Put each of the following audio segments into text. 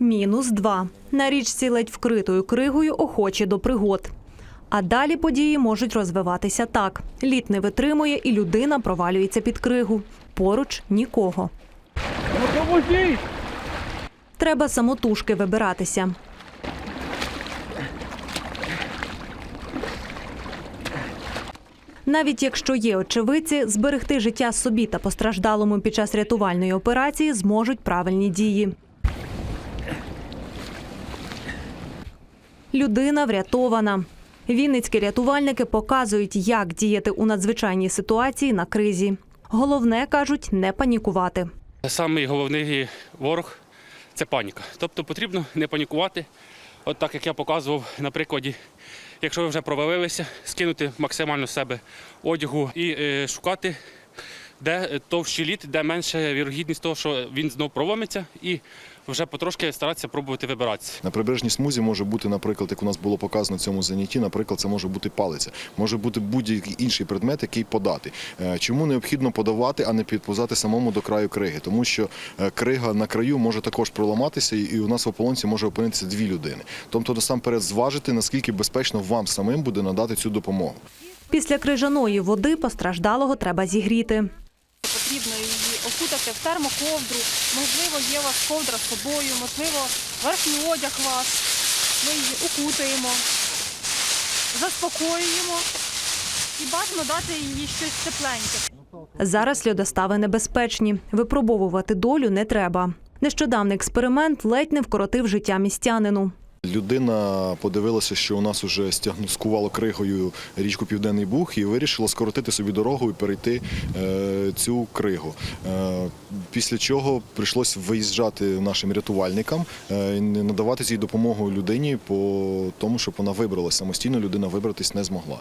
мінус два. На річці ледь вкритою кригою охочі до пригод. А далі події можуть розвиватися так: лід не витримує, і людина провалюється під кригу. Поруч нікого. Треба самотужки вибиратися. Навіть якщо є очевидці, зберегти життя собі та постраждалому під час рятувальної операції зможуть правильні дії. Людина врятована. Вінницькі рятувальники показують, як діяти у надзвичайній ситуації на кризі. Головне кажуть не панікувати. Самий головний ворог це паніка. Тобто потрібно не панікувати. От так як я показував на прикладі, якщо ви вже провалилися, скинути максимально себе одягу і е, шукати, де товщий лід, де менше вірогідність того, що він знов проломиться, і вже потрошки старатися пробувати вибиратися. На прибережній смузі може бути, наприклад, як у нас було показано в цьому занятті, наприклад, це може бути палиця, може бути будь-який інший предмет, який подати. Е, Чому необхідно подавати, а не підповзати самому до краю криги? Тому що е, крига на краю може також проламатися, і- і у нас в ополонці може опинитися дві людини. Тобто, насамперед, зважити, наскільки безпечно вам самим буде надати цю допомогу. Після крижаної води постраждалого треба зігріти. Потрібно її окутати в термоковдру. Можливо, є у вас ковдра з собою, можливо, верхній одяг вас. Ми її укутаємо, заспокоюємо і бажано дати їй щось тепленьке. Зараз льодостави небезпечні. Випробовувати долю не треба. Нещодавний експеримент ледь не вкоротив життя містянину. Людина подивилася, що у нас вже скувало кригою річку Південний Буг і вирішила скоротити собі дорогу і перейти е, цю кригу. Е, після чого прийшлось виїжджати нашим рятувальникам е, і надавати цій допомогу людині по тому, щоб вона вибралася. Самостійно людина вибратись не змогла.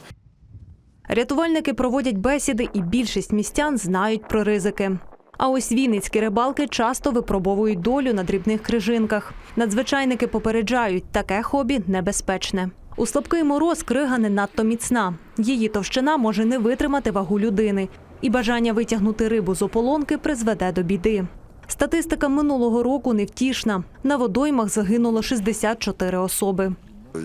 Рятувальники проводять бесіди, і більшість містян знають про ризики. А ось вінницькі рибалки часто випробовують долю на дрібних крижинках. Надзвичайники попереджають, таке хобі небезпечне. У слабкий мороз крига не надто міцна. Її товщина може не витримати вагу людини, і бажання витягнути рибу з ополонки призведе до біди. Статистика минулого року невтішна. На водоймах загинуло 64 особи.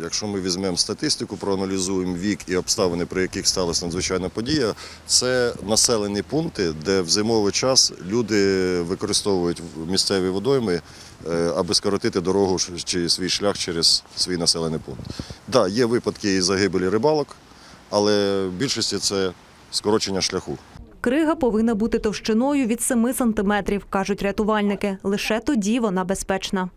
Якщо ми візьмемо статистику, проаналізуємо вік і обставини, при яких сталася надзвичайна подія, це населені пункти, де в зимовий час люди використовують місцеві водойми, е, аби скоротити дорогу чи свій шлях через свій населений пункт. Так, да, є випадки і загибелі рибалок, але в більшості це скорочення шляху. Крига повинна бути товщиною від 7 сантиметрів, кажуть рятувальники. Лише тоді вона безпечна.